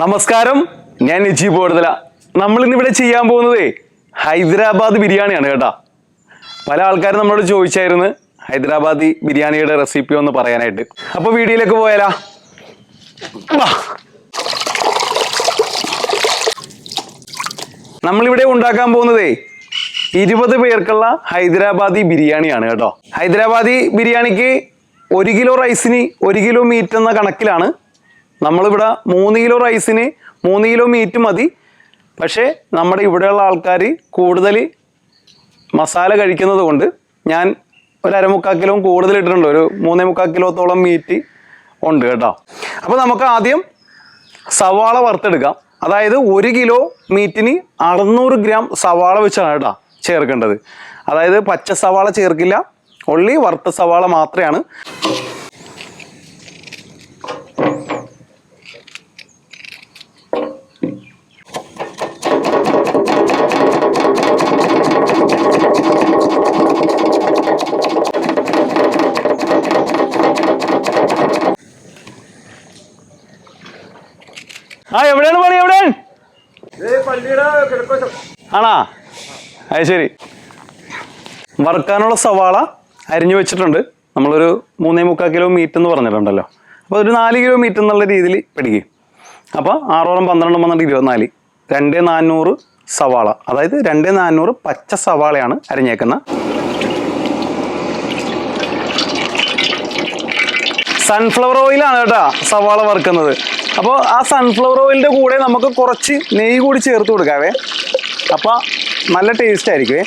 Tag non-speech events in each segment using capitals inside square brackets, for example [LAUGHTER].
നമസ്കാരം. ഞാൻ നിജി പോടുതല നമ്മൾ ഇന്നിവിടെ ചെയ്യാൻ പോകുന്നത് ഹൈദരാബാദ് ബിരിയാണിയാണ് കേട്ടോ. പല ആൾക്കാരും നമ്മളോട് ചോദിച്ചായിരുന്നു ഹൈദരാബാദി ബിരിയാണിയുടെ റെസിപ്പി ഒന്ന് പറയാനായിട്ട്. അപ്പൊ വീഡിയോയിലേക്ക് പോയാലാ. നമ്മളിവിടെ ഉണ്ടാക്കാൻ പോകുന്നതേ ഇരുപത് പേർക്കുള്ള ഹൈദരാബാദി ബിരിയാണിയാണ് കേട്ടോ. ഹൈദരാബാദി ബിരിയാണിക്ക് ഒരു കിലോ റൈസിന് ഒരു കിലോ മീറ്റ് എന്ന കണക്കിലാണ് നമ്മളിവിടെ മൂന്ന് കിലോ റൈസിന് മൂന്ന് കിലോ മീറ്റ് മതി. പക്ഷേ നമ്മുടെ ഇവിടെയുള്ള ആൾക്കാർ കൂടുതൽ മസാല കഴിക്കുന്നത് കൊണ്ട് ഞാൻ ഒരു അരമുക്കാൽ കിലോ കൂടുതൽ ഇട്ടിട്ടുണ്ട്. ഒരു മൂന്നേ മുക്കാൽ കിലോത്തോളം മീറ്റ് ഉണ്ട് കേട്ടോ. അപ്പോൾ നമുക്ക് ആദ്യം സവാള വറുത്തെടുക്കാം. അതായത് ഒരു കിലോ മീറ്റിന് അറുന്നൂറ് ഗ്രാം സവാള വെച്ചാണ് കേട്ടോ ചേർക്കേണ്ടത്. അതായത് പച്ച സവാള ചേർക്കില്ല. ഒള്ളി വറുത്ത സവാള മാത്രമാണ് ആ എവിടെയാണ് പണി എവിടെയാണ് ആണാ? അത് ശരി. വറുക്കാനുള്ള സവാള അരിഞ്ഞു വെച്ചിട്ടുണ്ട്. നമ്മളൊരു മൂന്നേ മുക്കാൽ കിലോ മീറ്റ് എന്ന് പറഞ്ഞിട്ടുണ്ടല്ലോ. അപ്പോൾ ഒരു നാല് കിലോ മീറ്റ് എന്നുള്ള രീതിയിൽ പിടിക്കും. അപ്പോൾ ആറോളം പന്ത്രണ്ട് പന്ത്രണ്ട് ഇരുപത്തിനാല്. രണ്ട് നാനൂറ് സവാള. അതായത് രണ്ട് നാനൂറ് പച്ച സവാളയാണ് അരിഞ്ഞേക്കുന്നത് സൺഫ്ലവർ ഓയിലാണ് കേട്ടോ സവാള വറുക്കുന്നത്. അപ്പോൾ ആ സൺഫ്ലവർ ഓയിലിന്റെ കൂടെ നമുക്ക് കുറച്ച് നെയ്യ് കൂടി ചേർത്ത് കൊടുക്കാവേ. അപ്പോൾ നല്ല ടേസ്റ്റ് ആയിരിക്കുമേ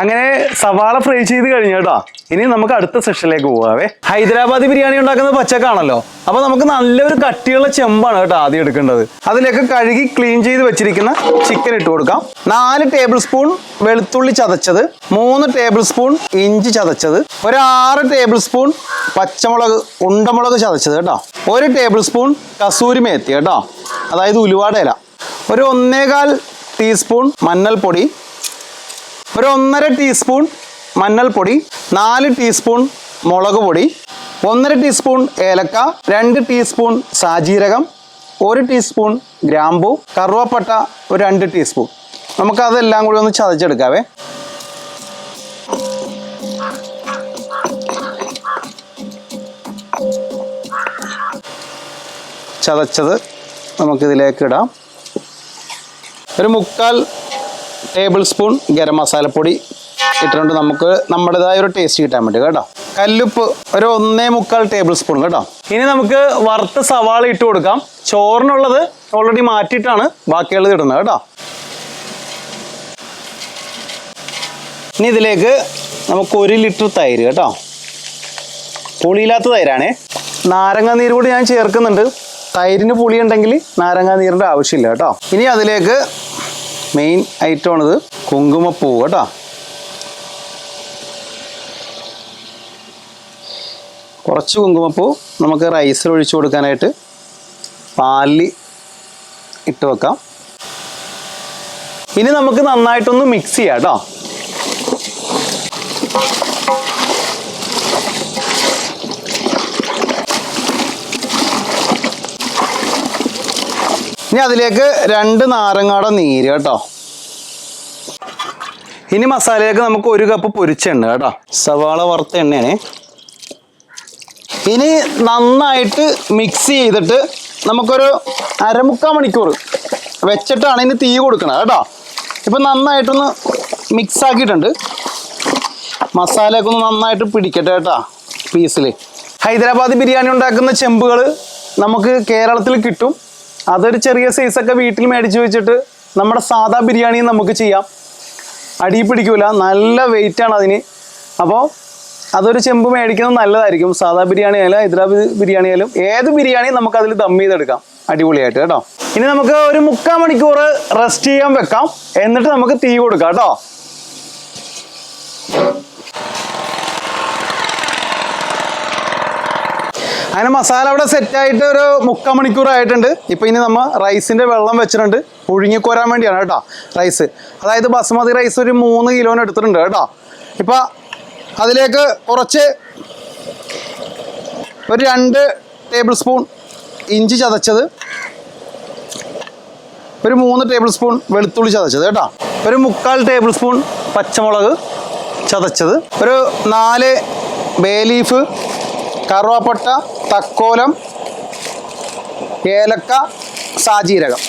അങ്ങനെ സവാള ഫ്രൈ ചെയ്ത് കഴിഞ്ഞു കേട്ടോ. ഇനി നമുക്ക് അടുത്ത സെഷനിലേക്ക് പോവാവേ. ഹൈദരാബാദി ബിരിയാണി ഉണ്ടാക്കുന്നത് പച്ചക്കാണല്ലോ. അപ്പൊ നമുക്ക് നല്ലൊരു കട്ടിയുള്ള ചെമ്പാണ് കേട്ടോ ആദ്യം എടുക്കേണ്ടത്. അതിലേക്ക് കഴുകി ക്ലീൻ ചെയ്ത് വെച്ചിരിക്കുന്ന ചിക്കൻ ഇട്ട് കൊടുക്കാം. നാല് ടേബിൾ സ്പൂൺ വെളുത്തുള്ളി ചതച്ചത്. മൂന്ന് ടേബിൾ സ്പൂൺ ഇഞ്ചി ചതച്ചത്. ഒരു ആറ് ടേബിൾ സ്പൂൺ പച്ചമുളക് ഉണ്ടമുളക് ചതച്ചത് കേട്ടോ. ഒരു ടേബിൾ സ്പൂൺ കസൂരി മേത്തി കേട്ടോ. അതായത് ഉലുവാടയില ഒരു ഒന്നേകാൽ ടീസ്പൂൺ മഞ്ഞൾപ്പൊടി. ഒരു ഒന്നര ടീസ്പൂൺ മഞ്ഞൾപ്പൊടി നാല് ടീസ്പൂൺ മുളക് പൊടി ഒന്നര ടീസ്പൂൺ ഏലക്ക രണ്ട് ടീസ്പൂൺ സാജീരകം ഒരു ടീസ്പൂൺ ഗ്രാമ്പു കറുവപ്പട്ട ഒരു രണ്ട് ടീസ്പൂൺ. നമുക്കതെല്ലാം കൂടി ഒന്ന് ചതച്ചെടുക്കാവേ. ചതച്ചത് നമുക്കിതിലേക്ക് ഇടാം. ഒരു മുക്കാൽ ടേബിൾ സ്പൂൺ ഗരം മസാലപ്പൊടി ഇട്ടിട്ടുണ്ട്. നമുക്ക് നമ്മുടേതായ ഒരു ടേസ്റ്റ് കിട്ടാൻ വേണ്ടി കേട്ടോ. കല്ലുപ്പ് ഒരു ഒന്നേ മുക്കാൽ ടേബിൾ സ്പൂൺ കേട്ടോ. ഇനി നമുക്ക് വറുത്ത സവാള ഇട്ട് കൊടുക്കാം. ചോറിനുള്ളത് ഓൾറെഡി മാറ്റിയിട്ടാണ് ബാക്കിയുള്ളത് ഇടുന്നത് കേട്ടോ. ഇനി ഇതിലേക്ക് നമുക്ക് ഒരു ലിറ്റർ തൈര് കേട്ടോ. പുളിയില്ലാത്ത തൈരാണേ. നാരങ്ങ നീര് കൂടി ഞാൻ ചേർക്കുന്നുണ്ട്. തൈരിന് പുളി ഉണ്ടെങ്കിൽ നാരങ്ങ നീരിന്റെ ആവശ്യമില്ല കേട്ടോ. ഇനി അതിലേക്ക് മെയിൻ ഐറ്റമാണിത് കുങ്കുമപ്പൂ കേട്ടോ. കുറച്ച് കുങ്കുമപ്പൂ നമുക്ക് റൈസിൽ ഒഴിച്ചു കൊടുക്കാനായിട്ട് പാലിൽ ഇട്ട് വെക്കാം. ഇനി നമുക്ക് നന്നായിട്ടൊന്ന് മിക്സ് ചെയ്യാം കേട്ടോ. ഇനി അതിലേക്ക് രണ്ട് നാരങ്ങാട നീര് കേട്ടോ. ഇനി മസാലയിലേക്ക് നമുക്ക് ഒരു കപ്പ് പൊരിച്ചെണ്ണ കേട്ടോ. സവാള വറുത്ത എണ്ണയാണ്. ഇനി നന്നായിട്ട് മിക്സ് ചെയ്തിട്ട് നമുക്കൊരു അരമുക്കാൽ മണിക്കൂർ വെച്ചിട്ടാണ് ഇനി തീ കൊടുക്കണത് കേട്ടോ. ഇപ്പം നന്നായിട്ടൊന്ന് മിക്സ് ആക്കിയിട്ടുണ്ട്. മസാലയൊക്കെ ഒന്ന് നന്നായിട്ട് പിടിക്കട്ടെ കേട്ടോ പീസിൽ ഹൈദരാബാദ് ബിരിയാണി ഉണ്ടാക്കുന്ന ചെമ്പുകൾ നമുക്ക് കേരളത്തിൽ കിട്ടും. അതൊരു ചെറിയ സൈസൊക്കെ വീട്ടിൽ മേടിച്ച് വെച്ചിട്ട് നമ്മുടെ സാധാ ബിരിയാണി നമുക്ക് ചെയ്യാം. അടി പിടിക്കൂല നല്ല വെയിറ്റ് ആണ് അതിന്. അപ്പോൾ അതൊരു ചെമ്പ് മേടിക്കുന്നത് നല്ലതായിരിക്കും. സാധാ ബിരിയാണി ആയാലും ഹൈദരാബാദ് ബിരിയാണി ആയാലും ഏത് ബിരിയാണി നമുക്ക് അതിൽ ദം ചെയ്തെടുക്കാം. അടിപൊളിയായിട്ട് കേട്ടോ. ഇനി നമുക്ക് ഒരു മുക്കാൽ മണിക്കൂർ റെസ്റ്റ് ചെയ്യാൻ വെക്കാം. എന്നിട്ട് നമുക്ക് തീ കൊടുക്കാം കേട്ടോ. അങ്ങനെ മസാല അവിടെ സെറ്റ് ആയിട്ട് ഒരു മുക്കാൽ മണിക്കൂർ ആയിട്ടുണ്ട്. ഇപ്പൊ ഇനി നമ്മൾ റൈസിന്റെ വെള്ളം വെച്ചിട്ടുണ്ട്. പുഴുങ്ങിക്കോരാൻ വേണ്ടിയാണ് കേട്ടോ റൈസ് അതായത് ബസ്മതി റൈസ് ഒരു മൂന്ന് കിലോന് എടുത്തിട്ടുണ്ട് കേട്ടോ. ഇപ്പൊ അതിലേക്ക് കുറച്ച് ഒരു രണ്ട് ടേബിൾ സ്പൂൺ ഇഞ്ചി ചതച്ചത്. ഒരു മൂന്ന് ടേബിൾ സ്പൂൺ വെളുത്തുള്ളി ചതച്ചത് കേട്ടോ. ഒരു മുക്കാൽ ടേബിൾ സ്പൂൺ പച്ചമുളക് ചതച്ചത്. ഒരു നാല് ബേ ലീഫ് കറുവാപ്പട്ട തക്കോലം ഏലക്ക സാജീരകം.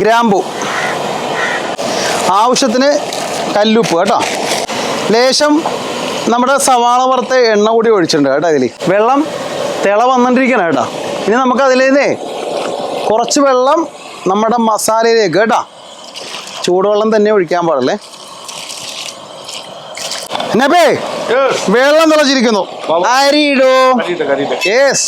ഗ്രാമ്പു. ആവശ്യത്തിന് കല്ലുപ്പ് കേട്ടോ. ലേശം നമ്മുടെ സവാള വറുത്ത എണ്ണ കൂടി ഒഴിച്ചിട്ടുണ്ട് കേട്ടോ ഇതിൽ വെള്ളം തിള വന്നിട്ടിരിക്കണം കേട്ടോ. ഇനി നമുക്ക് അതിലേന്നേ കുറച്ച് വെള്ളം നമ്മുടെ മസാലയിലേക്ക് കേട്ടോ. ചൂടുവെള്ളം തന്നെ ഒഴിക്കാൻ പാടില്ലേ? എന്നപ്പേ വെള്ളം തിളച്ചിരിക്കുന്നു. ബാബു. അരി ഇടൂ. ആരാ കറിയില്ല യെസ്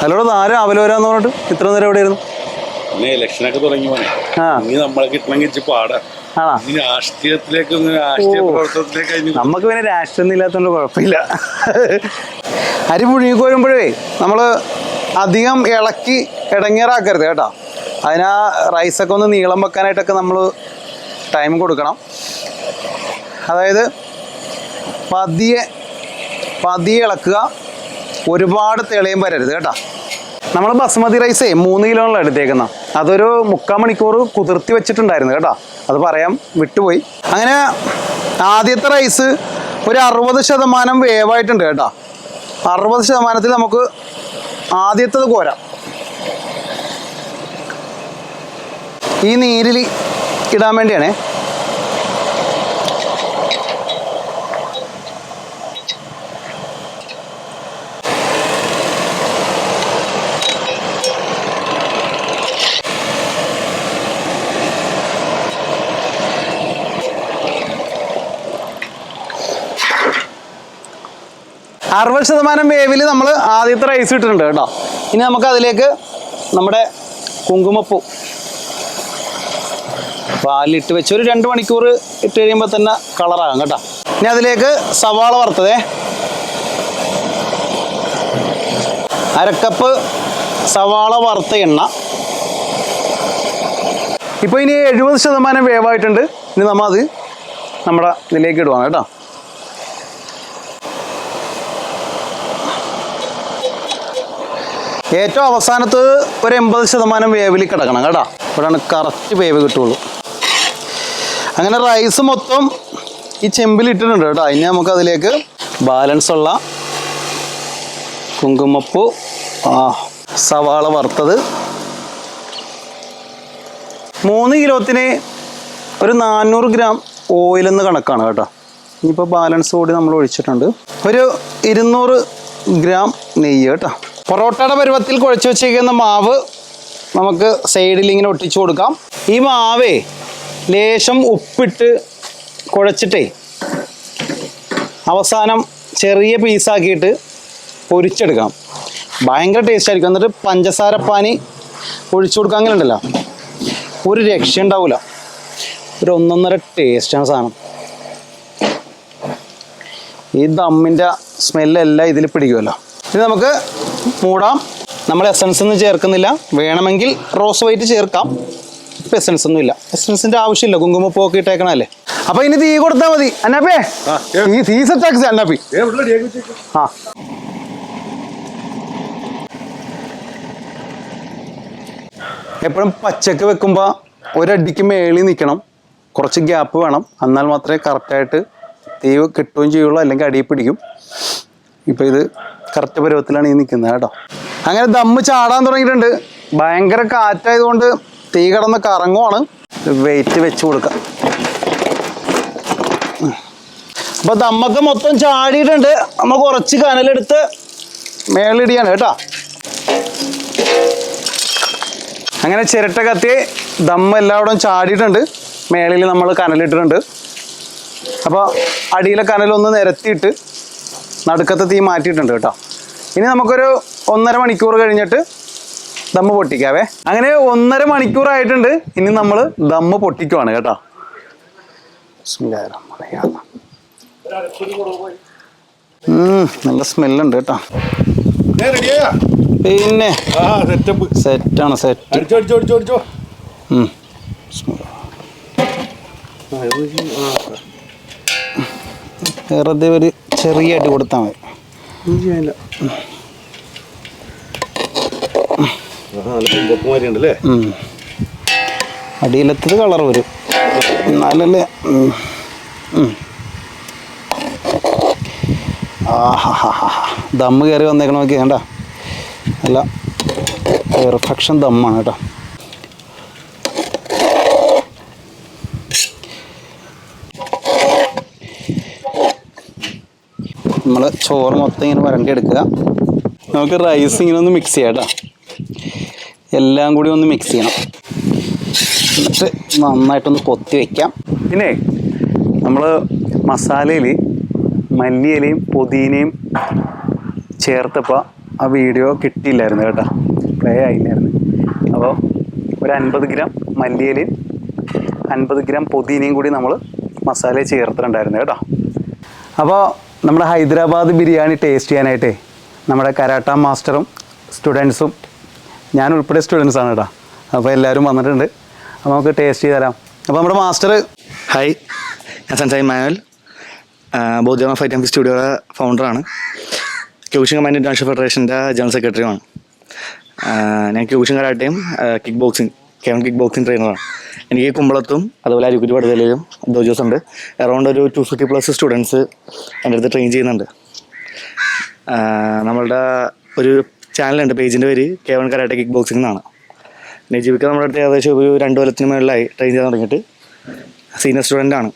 ഹലോട് ആരും അവലോരാന്ന് പറഞ്ഞിട്ട് ഇത്ര നേരം എവിടെയായിരുന്നു പിന്നെ ഇലക്ഷനൊക്കെ തുടങ്ങി പോനെ ആ. ഇനി നമ്മളെ കിട്ടണമെങ്കിൽ പാടാ. രാഷ്ട്രീയത്തിലേക്ക് രാഷ്ട്രീയ. പ്രവർത്തനത്തിലേക്ക് നമുക്ക് പിന്നെ രാഷ്ട്രീയം ഇല്ലാത്തതുകൊണ്ട് കുഴപ്പമില്ല. അരി പുഴുങ്ങി കോരുമ്പോഴേ നമ്മൾ അധികം ഇളക്കി ഇടങ്ങേറാക്കരുത് കേട്ടോ. അതിനാ റൈസൊക്കെ ഒന്ന് നീളം വെക്കാനായിട്ടൊക്കെ നമ്മൾ ടൈം കൊടുക്കണം. അതായത് പതിയെ പതിയെ ഇളക്കുക. ഒരുപാട് തെളിയും വരരുത് കേട്ടോ. നമ്മൾ ബസ്മതി റൈസേ മൂന്ന് കിലോണല്ലോ എടുത്തേക്കുന്നത് അതൊരു മുക്കാൽ മണിക്കൂർ കുതിർത്തി വെച്ചിട്ടുണ്ടായിരുന്നു കേട്ടോ. അത് പറയാം വിട്ടുപോയി. അങ്ങനെ ആദ്യത്തെ റൈസ് ഒരു അറുപത് ശതമാനം വേവായിട്ടുണ്ട് കേട്ടോ. അറുപത് ശതമാനത്തിൽ നമുക്ക് ആദ്യത്തത് കോരാം ഈ നീരിൽ ഇടാൻ വേണ്ടിയാണേ അറുപത് ശതമാനം വേവിൽ നമ്മൾ ആദ്യത്തെ റൈസ് ഇട്ടിട്ടുണ്ട് കേട്ടോ. ഇനി നമുക്ക് അതിലേക്ക് നമ്മുടെ കുങ്കുമപ്പൂ. പാലിട്ട് വെച്ച് ഒരു രണ്ട് മണിക്കൂർ ഇട്ട് കഴിയുമ്പോൾ തന്നെ കളറാകും കേട്ടോ. ഇനി അതിലേക്ക് സവാള വറുത്തതേ. അരക്കപ്പ് സവാള വറുത്ത എണ്ണ. ഇപ്പോൾ ഇനി എഴുപത് ശതമാനം വേവായിട്ടുണ്ട്. ഇനി നമ്മൾ അത് നമ്മുടെ ഇതിലേക്ക് ഇടുവാണ് കേട്ടോ. ഏറ്റവും അവസാനത്ത് ഒരു എൺപത് ശതമാനം വേവിൽ കിടക്കണം കേട്ടോ. അപ്പോഴാണ് കറക്റ്റ് വേവ് കിട്ടുള്ളൂ. അങ്ങനെ റൈസ് മൊത്തം ഈ ചെമ്പിൽ ഇട്ടിട്ടുണ്ട് കേട്ടോ. ഇനി നമുക്ക് അതിലേക്ക് ബാലൻസ് ഉള്ള കുങ്കുമപ്പൂ ആ സവാള വറുത്തത്. മൂന്ന് കിലോത്തിന് ഒരു നാനൂറ് ഗ്രാം ഓയിലെന്ന് കണക്കാണ് കേട്ടോ. ഇനിയിപ്പോൾ ബാലൻസ് കൂടി നമ്മൾ ഒഴിച്ചിട്ടുണ്ട് ഒരു ഇരുന്നൂറ് ഗ്രാം നെയ്യ് കേട്ടോ. പൊറോട്ടയുടെ പരുവത്തിൽ കുഴച്ച് വെച്ചേക്കുന്ന മാവ് നമുക്ക് സൈഡിൽ ഇങ്ങനെ ഒട്ടിച്ചു കൊടുക്കാം. ഈ മാവേ ലേശം ഉപ്പിട്ട് കുഴച്ചിട്ടേ അവസാനം ചെറിയ പീസാക്കിയിട്ട് പൊരിച്ചെടുക്കാം. ഭയങ്കര ടേസ്റ്റ് ആയിരിക്കും. എന്നിട്ട് പഞ്ചസാരപ്പാനി ഒഴിച്ചു കൊടുക്കുക അങ്ങനെ ഉണ്ടല്ലോ. ഒരു രക്ഷ ഉണ്ടാവില്ല ഒരു ഒന്നൊന്നര ടേസ്റ്റാണ് സാധനം. ഈ ദമ്മിന്റെ സ്മെല്ലെല്ലാം ഇതിൽ പിടിക്കുമല്ലോ. ഇനി നമുക്ക് മൂടാം. നമ്മൾ എസൻസ് ഒന്നും ചേർക്കുന്നില്ല. വേണമെങ്കിൽ റോസ് വൈറ്റ് ചേർക്കാം. ഇപ്പം എസൻസ് ഒന്നും ഇല്ല. എസൻസിന്റെ ആവശ്യമില്ല. കുങ്കുമപ്പൂക്കെ ഇട്ടേക്കണല്ലേ അപ്പോൾ ഇനി തീ കൊടുത്താൽ മതി. അന്നാപ്പേ ഈ തീ സെറ്റാക്കി അന്നാപ്പി ആ. എപ്പോഴും പച്ചക്ക് വെക്കുമ്പോൾ ഒരടിക്ക് മേളിൽ നിൽക്കണം കുറച്ച് ഗ്യാപ്പ് വേണം. എന്നാൽ മാത്രമേ കറക്റ്റായിട്ട് തീ കിട്ടുകയും ചെയ്യുള്ളൂ. അല്ലെങ്കിൽ അടിയിൽ പിടിക്കും. ഇപ്പോൾ ഇത് കറക്റ്റ് പരുവത്തിലാണ് ഈ നിൽക്കുന്നത് കേട്ടോ. അങ്ങനെ ദമ്മ് ചാടാൻ തുടങ്ങിയിട്ടുണ്ട്. ഭയങ്കര കാറ്റായതുകൊണ്ട് തീ കിടന്ന് കറങ്ങുവാണ്. വെയിറ്റ് വെച്ച് കൊടുക്കാം. അപ്പൊ ദമ്മൊക്കെ മൊത്തം ചാടിയിട്ടുണ്ട്. നമ്മൾ കുറച്ച് കനലെടുത്ത് മേളിടിയാണ് കേട്ടോ. അങ്ങനെ ചിരട്ട കത്തി ദമ്മ എല്ലാവിടും ചാടിയിട്ടുണ്ട്. മേളിൽ നമ്മൾ കനലിട്ടിട്ടുണ്ട്. അപ്പോൾ അടിയിലെ കനലൊന്ന് നിരത്തിയിട്ട് നടുക്കത്തെ തീ മാറ്റിയിട്ടുണ്ട് കേട്ടോ. ഇനി നമുക്കൊരു ഒന്നര മണിക്കൂർ കഴിഞ്ഞിട്ട് ദമ്മ് പൊട്ടിക്കാവേ. അങ്ങനെ ഒന്നര മണിക്കൂറായിട്ടുണ്ട് ഇനി നമ്മൾ ദമ്മ് പൊട്ടിക്കുവാണ് കേട്ടോ. നല്ല സ്മെല്ലുണ്ട് കേട്ടോ. പിന്നെ സെറ്റാണ് സെറ്റ്. വെറുതെ ഒരു ചെറിയ അടി കൊടുത്താൽ മതി. അടിയിലെത്തത് കളർ വരും. എന്നാലല്ലേ. ദമ്മ് കയറി വന്നേക്കണോ നോക്കി വേണ്ട അല്ല പെർഫെക്ഷൻ ദമ്മാണ് കേട്ടോ. നമ്മൾ ചോറ് മൊത്തം ഇങ്ങനെ വരണ്ടി എടുക്കുക. നമുക്ക് റൈസ് ഇങ്ങനെ ഒന്ന് മിക്സ് ചെയ്യാം കേട്ടോ എല്ലാം കൂടി ഒന്ന് മിക്സ് ചെയ്യണം. എന്നിട്ട് നന്നായിട്ടൊന്ന് പൊത്തി വയ്ക്കാം പിന്നെ നമ്മൾ മസാലയിൽ മല്ലിയിലയും പുതിനയും ചേർത്തപ്പോൾ ആ വീഡിയോ കിട്ടിയില്ലായിരുന്നു കേട്ടോ. പ്ലേ ആയില്ലായിരുന്നു. അപ്പോൾ ഒരു അൻപത് ഗ്രാം മല്ലിയിലയും അൻപത് ഗ്രാം പുതിനയും കൂടി നമ്മൾ മസാല ചേർത്തിട്ടുണ്ടായിരുന്നു കേട്ടോ. അപ്പോൾ നമ്മുടെ ഹൈദരാബാദ് ബിരിയാണി ടേസ്റ്റ് ചെയ്യാനായിട്ടേ നമ്മുടെ കരാട്ട മാസ്റ്ററും സ്റ്റുഡൻസും ഞാൻ ഉൾപ്പെടെ ആണ് കേട്ടോ അപ്പോൾ എല്ലാവരും വന്നിട്ടുണ്ട്. അപ്പോൾ നമുക്ക് ടേസ്റ്റ് ചെയ്ത് തരാം. അപ്പോൾ നമ്മുടെ മാസ്റ്റർ ഹായ് ഞാൻ സൻസായി മാനുവൽ ബോധ്യമ ഫൈറ്റ് ആൻഡ് സ്റ്റുഡിയോയുടെ ഫൗണ്ടറാണ് ക്യൂഷൻ കമാൻഡ് ഇന്റർനാഷണൽ ഫെഡറേഷന്റെ ജനറൽ സെക്രട്ടറിയുമാണ് ഞാൻ ക്യൂഷൻ കരാട്ടയും കിക്ക് ബോക്സിങ് കേവൻ കിക്ക് ബോക്സിങ് ട്രെയിനറാണ് എനിക്ക് കുമ്പളത്തും അതുപോലെ അരിക്കുറ്റി പടുതലയിലും ദോജോസ് ഉണ്ട്. അറൗണ്ട് ഒരു ടു ഫിഫ്റ്റി പ്ലസ് സ്റ്റുഡൻസ് എന്റെ അടുത്ത് ട്രെയിൻ ചെയ്യുന്നുണ്ട്. നമ്മളുടെ ഒരു ചാനലുണ്ട് പേജിന്റെ പേര് കേവൻ കരാട്ടെ കിക്ക് ബോക്സിംഗ് എന്നാണ്. നെജിബിക്ക് നമ്മുടെ അടുത്ത് ഏകദേശം ഒരു രണ്ട് കൊല്ലത്തിന് മുകളിലായി ട്രെയിൻ ചെയ്യാൻ തുടങ്ങിയിട്ട്. സീനിയർ സ്റ്റുഡന്റ് ആണ്.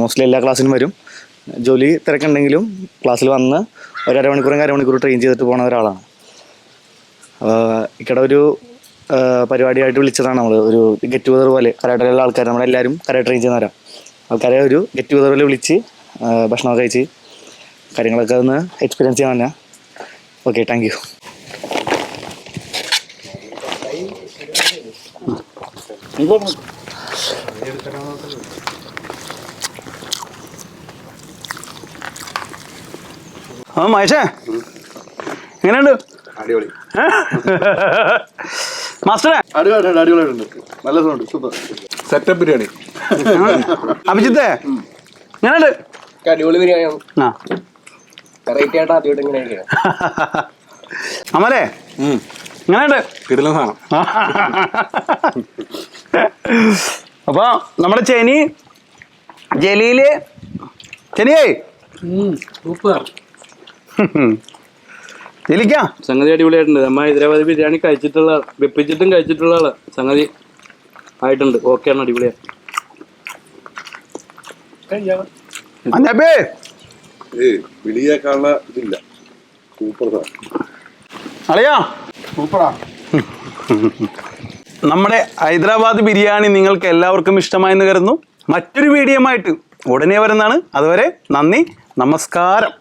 മോസ്റ്റ്ലി എല്ലാ ക്ലാസ്സിനും വരും. ജോലി തിരക്കുണ്ടെങ്കിലും ക്ലാസ്സിൽ വന്ന് ഒരു അരമണിക്കൂറും അരമണിക്കൂർ ട്രെയിൻ ചെയ്തിട്ട് പോകുന്ന ഒരാളാണ്. ഇക്കടെ ഒരു പരിപാടിയായിട്ട് വിളിച്ചതാണ് നമ്മൾ ഒരു ഗെറ്റ് ടുഗദർ പോലെ കരാട്ടയിലുള്ള ആൾക്കാർ നമ്മളെല്ലാവരും കരാട്ട ട്രെയിൻ ചെയ്യുന്നവരാണ് ആൾക്കാരെ ഒരു ഗെറ്റ് ടുഗദർ പോലെ വിളിച്ച് ഭക്ഷണമൊക്കെ കഴിച്ച് കാര്യങ്ങളൊക്കെ ഒന്ന് എക്സ്പീരിയൻസ് ചെയ്യാൻ തന്നെ ഓക്കെ താങ്ക് യു ആ മഹേഷേ? എങ്ങനെയുണ്ട്? അടിപൊളി. [LAUGHS] മാസ്റ്ററെ? നല്ല സൗണ്ട് സൂപ്പർ സെറ്റപ്പ് ബിരിയാണി. അഭിജിത്തെ എങ്ങനെയുണ്ട്? അടിപൊളി ബിരിയാണിയാണ് ആ. വെറൈറ്റി ആയിട്ട് ആദ്യമായിട്ട് ഇങ്ങനെ കഴിക്കണം അമലേ സാധനം. അപ്പൊ നമ്മുടെ ചെനി ജലീൽ ചെനിയേ? സൂപ്പർ ജലിക്കാം സംഗതി അടിപൊളിയായിട്ടുണ്ട്. നമ്മ ഹൈദരാബാദ് ബിരിയാണി കഴിച്ചിട്ടുള്ള വെപ്പിച്ചിട്ടും കഴിച്ചിട്ടുള്ള ആളാണ് സംഗതി ആയിട്ടുണ്ട്. ഓക്കെ ആണ് അടിപൊളിയാ. ഇതില്ല. സൂപ്പർ അളിയാ. സൂപ്പറാ. നമ്മുടെ ഹൈദരാബാദ് ബിരിയാണി നിങ്ങൾക്ക് എല്ലാവർക്കും ഇഷ്ടമായെന്ന് കരുതുന്നു. മറ്റൊരു വീഡിയോ ആയിട്ട് ഉടനെ വരുന്നതാണ്. അതുവരെ നന്ദി നമസ്കാരം.